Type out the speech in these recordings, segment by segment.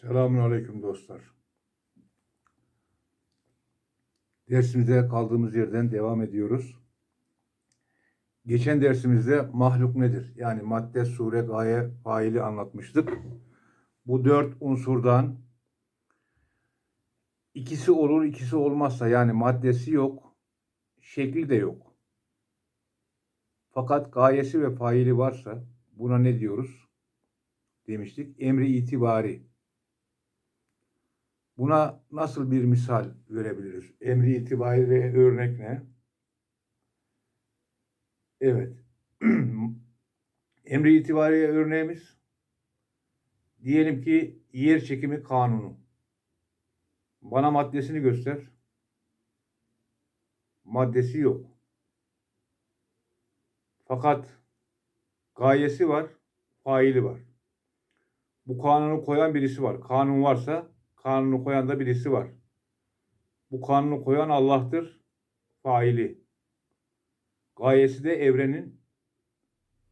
Selamun Aleyküm dostlar. Dersimize kaldığımız yerden devam ediyoruz. Geçen dersimizde mahluk nedir? Yani madde, sure, gaye, faili anlatmıştık. Bu dört unsurdan ikisi olur, ikisi olmazsa yani maddesi yok, şekli de yok. Fakat gayesi ve faili varsa buna ne diyoruz? Demiştik. Emri itibari. Buna nasıl bir misal verebiliriz? Emri itibariyle örnek ne? Evet. Emri itibariyle örneğimiz diyelim ki yer çekimi kanunu. Bana maddesini göster. Maddesi yok. Fakat gayesi var, faili var. Bu kanunu koyan birisi var. Kanun varsa kanunu koyan da birisi var. Bu kanunu koyan Allah'tır, faili. Gayesi de evrenin,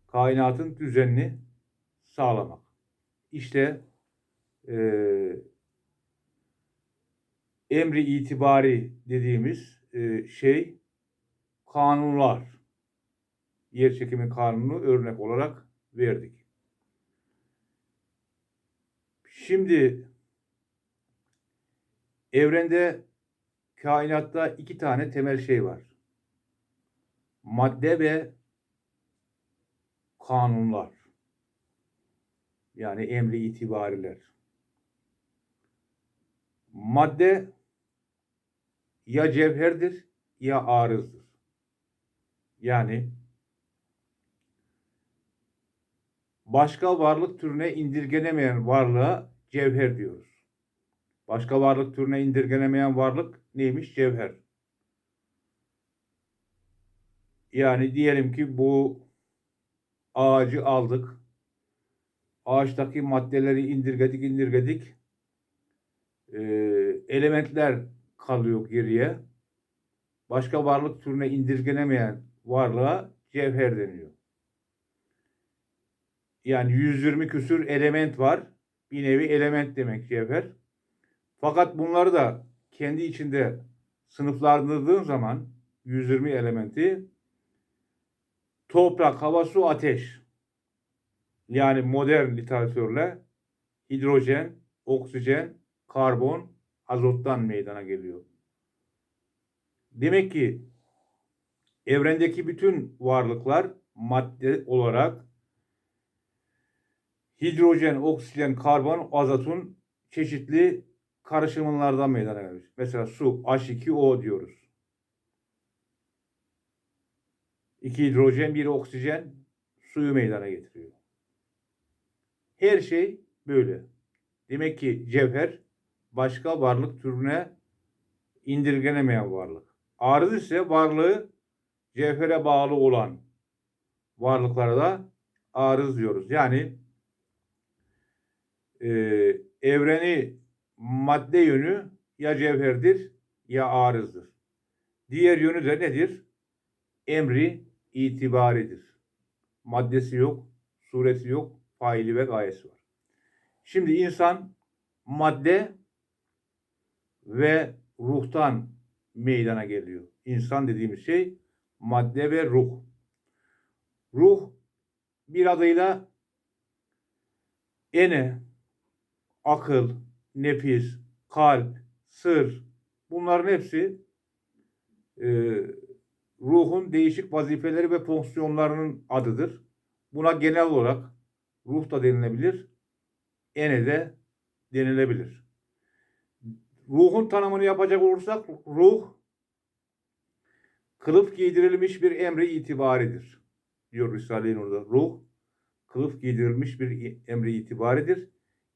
kainatın düzenini sağlamak. İşte eee emri itibari dediğimiz eee, şey kanunlar. Yer çekimi kanunu örnek olarak verdik. Şimdi Evrende, kainatta iki tane temel şey var. Madde ve kanunlar. Yani emri itibariler. Madde ya cevherdir ya arızdır. Yani başka varlık türüne indirgenemeyen varlığa cevher diyoruz. Başka varlık türüne indirgenemeyen varlık neymiş? Cevher. Yani diyelim ki bu ağacı aldık. Ağaçtaki maddeleri indirgedik, indirgedik. Ee, elementler kalıyor geriye. Başka varlık türüne indirgenemeyen varlığa cevher deniyor. Yani 120 küsür element var. Bir nevi element demek cevher. Fakat bunları da kendi içinde sınıflandırdığın zaman 120 elementi toprak, hava, su, ateş yani modern literatürle hidrojen, oksijen, karbon, azottan meydana geliyor. Demek ki evrendeki bütün varlıklar madde olarak hidrojen, oksijen, karbon, azotun çeşitli karışımlardan meydana gelmiş. Mesela su H2O diyoruz. İki hidrojen, bir oksijen suyu meydana getiriyor. Her şey böyle. Demek ki cevher başka varlık türüne indirgenemeyen varlık. Arız ise varlığı cevhere bağlı olan varlıklara da arız diyoruz. Yani e, evreni madde yönü ya cevherdir ya arızdır. Diğer yönü de nedir? Emri itibaridir. Maddesi yok, sureti yok, faili ve gayesi var. Şimdi insan madde ve ruhtan meydana geliyor. İnsan dediğimiz şey madde ve ruh. Ruh bir adıyla ene, akıl, nefis, kalp, sır bunların hepsi e, ruhun değişik vazifeleri ve fonksiyonlarının adıdır. Buna genel olarak ruh da denilebilir, ene de denilebilir. Ruhun tanımını yapacak olursak ruh kılıf giydirilmiş bir emri itibaridir. Diyor Risale-i Nur'da. Ruh kılıf giydirilmiş bir emri itibaridir.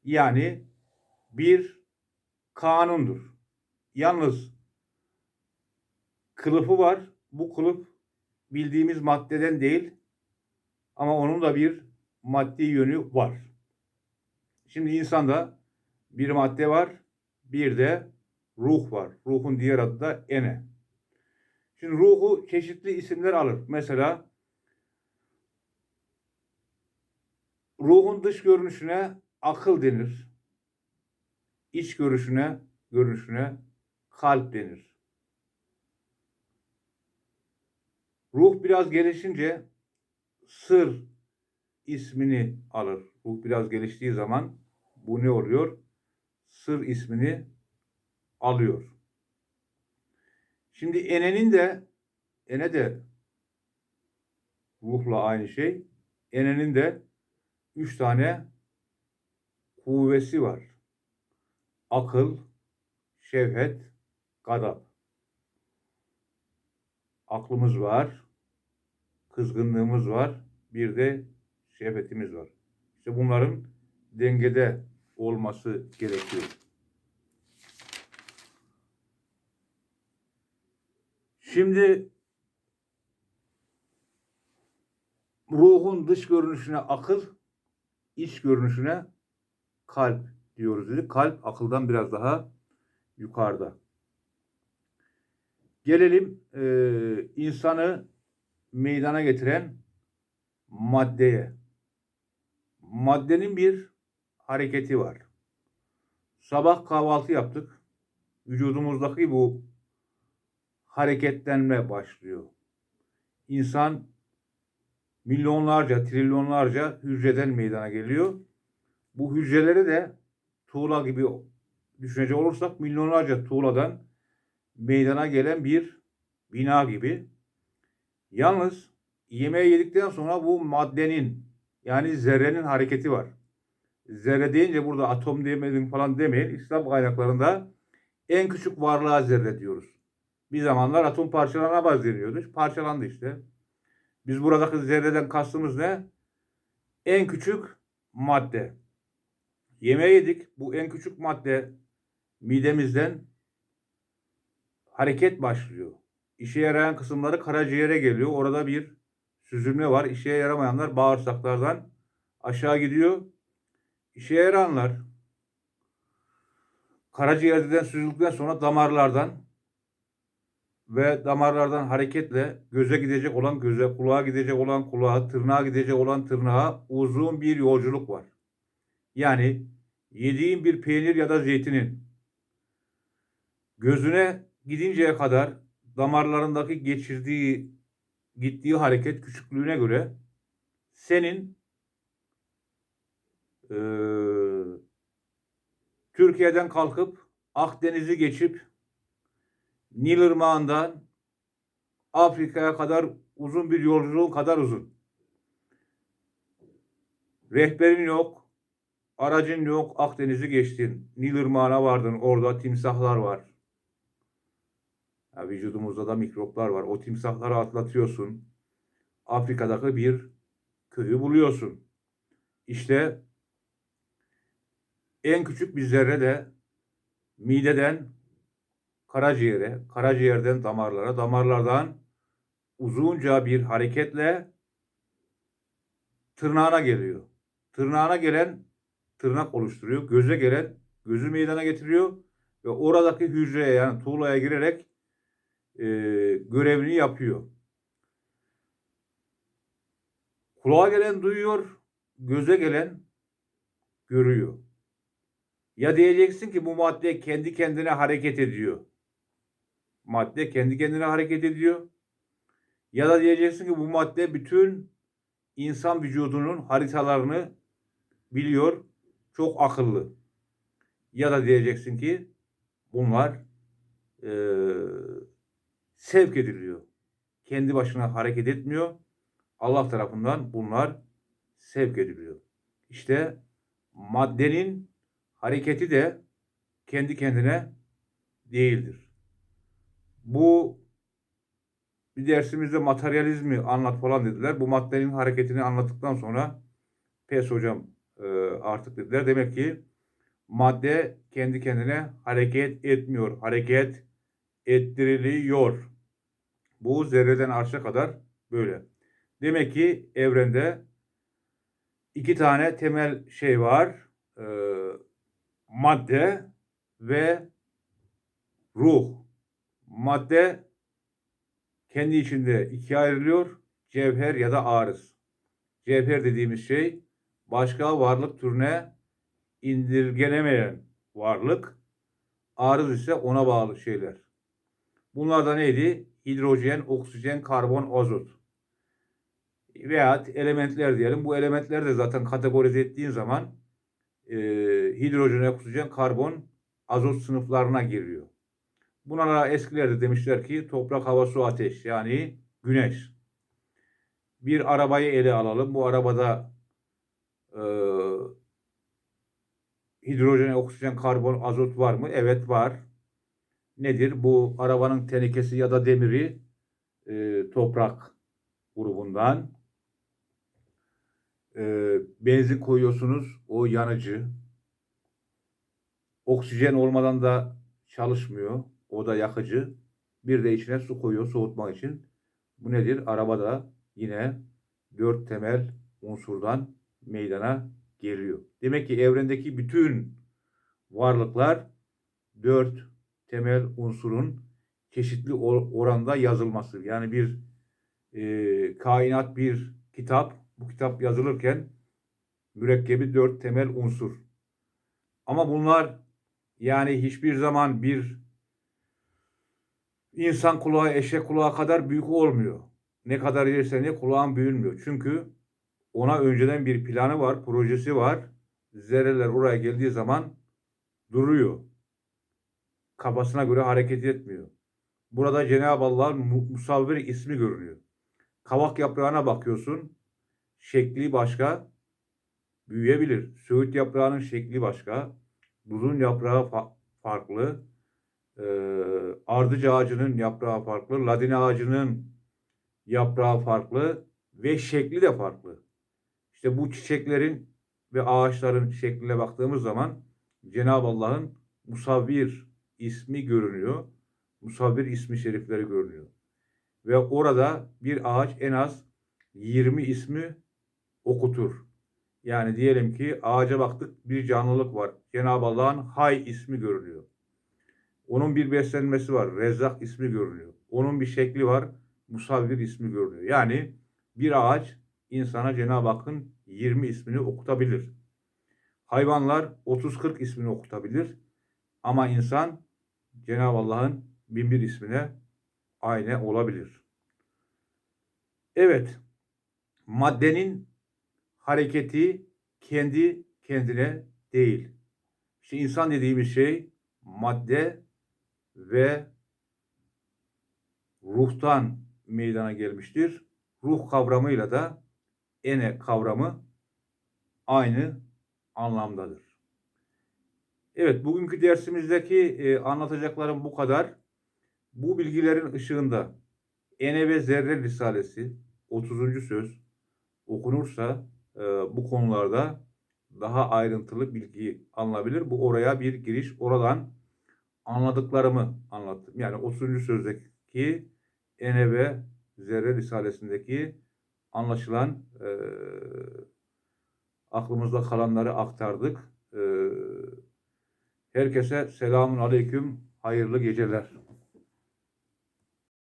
Yani bir kanundur. Yalnız kılıfı var. Bu kılıf bildiğimiz maddeden değil ama onun da bir maddi yönü var. Şimdi insanda bir madde var, bir de ruh var. Ruhun diğer adı da ene. Şimdi ruhu çeşitli isimler alır. Mesela ruhun dış görünüşüne akıl denir. İç görüşüne, görünüşüne kalp denir. Ruh biraz gelişince sır ismini alır. Ruh biraz geliştiği zaman bu ne oluyor? Sır ismini alıyor. Şimdi enenin de ene de ruhla aynı şey. Enenin de üç tane kuvvesi var. Akıl, şevhet, gadap. Aklımız var, kızgınlığımız var, bir de şehvetimiz var. İşte bunların dengede olması gerekiyor. Şimdi ruhun dış görünüşüne akıl, iç görünüşüne kalp diyoruz dedik. Kalp akıldan biraz daha yukarıda. Gelelim e, insanı meydana getiren maddeye. Maddenin bir hareketi var. Sabah kahvaltı yaptık. Vücudumuzdaki bu hareketlenme başlıyor. İnsan milyonlarca, trilyonlarca hücreden meydana geliyor. Bu hücreleri de tuğla gibi düşünecek olursak milyonlarca tuğladan meydana gelen bir bina gibi. Yalnız yemeği yedikten sonra bu maddenin yani zerrenin hareketi var. Zerre deyince burada atom demedim falan demeyin. İslam kaynaklarında en küçük varlığa zerre diyoruz. Bir zamanlar atom parçalanamaz deniyordu. Parçalandı işte. Biz buradaki zerreden kastımız ne? En küçük madde. Yemeği yedik. Bu en küçük madde midemizden hareket başlıyor. İşe yarayan kısımları karaciğere geliyor. Orada bir süzülme var. İşe yaramayanlar bağırsaklardan aşağı gidiyor. İşe yarayanlar karaciğerden süzüldükten sonra damarlardan ve damarlardan hareketle göze gidecek olan göze, kulağa gidecek olan kulağa, tırnağa gidecek olan tırnağa uzun bir yolculuk var. Yani yediğin bir peynir ya da zeytinin gözüne gidinceye kadar damarlarındaki geçirdiği gittiği hareket küçüklüğüne göre senin e, Türkiye'den kalkıp Akdeniz'i geçip Nil Irmağı'ndan Afrika'ya kadar uzun bir yolculuğun kadar uzun. Rehberin yok, aracın yok, Akdeniz'i geçtin. Nil Irmağı'na vardın, orada timsahlar var. Ya vücudumuzda da mikroplar var. O timsahları atlatıyorsun. Afrika'daki bir köyü buluyorsun. İşte en küçük bir zerre de mideden karaciğere, karaciğerden damarlara, damarlardan uzunca bir hareketle tırnağına geliyor. Tırnağına gelen tırnak oluşturuyor. Göze gelen gözü meydana getiriyor ve oradaki hücreye yani tuğlaya girerek e, görevini yapıyor. Kulağa gelen duyuyor, göze gelen görüyor. Ya diyeceksin ki bu madde kendi kendine hareket ediyor. Madde kendi kendine hareket ediyor. Ya da diyeceksin ki bu madde bütün insan vücudunun haritalarını biliyor. Çok akıllı. Ya da diyeceksin ki bunlar e, sevk ediliyor. Kendi başına hareket etmiyor. Allah tarafından bunlar sevk ediliyor. İşte maddenin hareketi de kendi kendine değildir. Bu bir dersimizde materyalizmi anlat falan dediler. Bu maddenin hareketini anlattıktan sonra pes hocam artık dediler. Demek ki madde kendi kendine hareket etmiyor. Hareket ettiriliyor. Bu zerreden arşa kadar böyle. Demek ki evrende iki tane temel şey var. E, madde ve ruh. Madde kendi içinde ikiye ayrılıyor. Cevher ya da arız. Cevher dediğimiz şey başka varlık türüne indirgenemeyen varlık. Arız ise ona bağlı şeyler. Bunlar da neydi? Hidrojen, oksijen, karbon, azot. Veya elementler diyelim. Bu elementler de zaten kategorize ettiğin zaman e, hidrojen, oksijen, karbon, azot sınıflarına giriyor. Buna eskilerde demişler ki toprak, hava, su, ateş yani güneş. Bir arabayı ele alalım. Bu arabada e, hidrojen, oksijen, karbon, azot var mı? Evet var. Nedir? Bu arabanın tenekesi ya da demiri e, toprak grubundan. E, benzin koyuyorsunuz. O yanıcı. Oksijen olmadan da çalışmıyor. O da yakıcı. Bir de içine su koyuyor soğutmak için. Bu nedir? Arabada yine dört temel unsurdan meydana geliyor. Demek ki evrendeki bütün varlıklar dört temel unsurun çeşitli or- oranda yazılması. Yani bir e, kainat bir kitap. Bu kitap yazılırken mürekkebi dört temel unsur. Ama bunlar yani hiçbir zaman bir insan kulağı eşek kulağı kadar büyük olmuyor. Ne kadar yersen ye kulağın büyünmüyor. Çünkü ona önceden bir planı var, projesi var. Zerreler oraya geldiği zaman duruyor. Kafasına göre hareket etmiyor. Burada Cenab-ı Allah'ın mu- musavvir ismi görünüyor. Kavak yaprağına bakıyorsun. Şekli başka. Büyüyebilir. Söğüt yaprağının şekli başka. Duzun yaprağı fa- farklı. Ee, ardıç ağacının yaprağı farklı. Ladin ağacının yaprağı farklı. Ve şekli de farklı. İşte bu çiçeklerin ve ağaçların şekline baktığımız zaman Cenab-ı Allah'ın musavvir ismi görünüyor. Musavvir ismi şerifleri görünüyor. Ve orada bir ağaç en az 20 ismi okutur. Yani diyelim ki ağaca baktık bir canlılık var. Cenab-ı Allah'ın Hay ismi görünüyor. Onun bir beslenmesi var. Rezzak ismi görünüyor. Onun bir şekli var. Musavvir ismi görünüyor. Yani bir ağaç insana Cenab-ı Hakk'ın 20 ismini okutabilir. Hayvanlar 30-40 ismini okutabilir. Ama insan Cenab-ı Allah'ın binbir ismine aynı olabilir. Evet, maddenin hareketi kendi kendine değil. İşte insan dediğimiz şey madde ve ruhtan meydana gelmiştir. Ruh kavramıyla da ene kavramı aynı anlamdadır. Evet, bugünkü dersimizdeki e, anlatacaklarım bu kadar. Bu bilgilerin ışığında Ene ve Zerre Risalesi 30. söz okunursa e, bu konularda daha ayrıntılı bilgi alınabilir. Bu oraya bir giriş. Oradan anladıklarımı anlattım. Yani 30. sözdeki Ene ve Zerre Risalesindeki anlaşılan e, aklımızda kalanları aktardık. E, herkese selamun aleyküm, hayırlı geceler.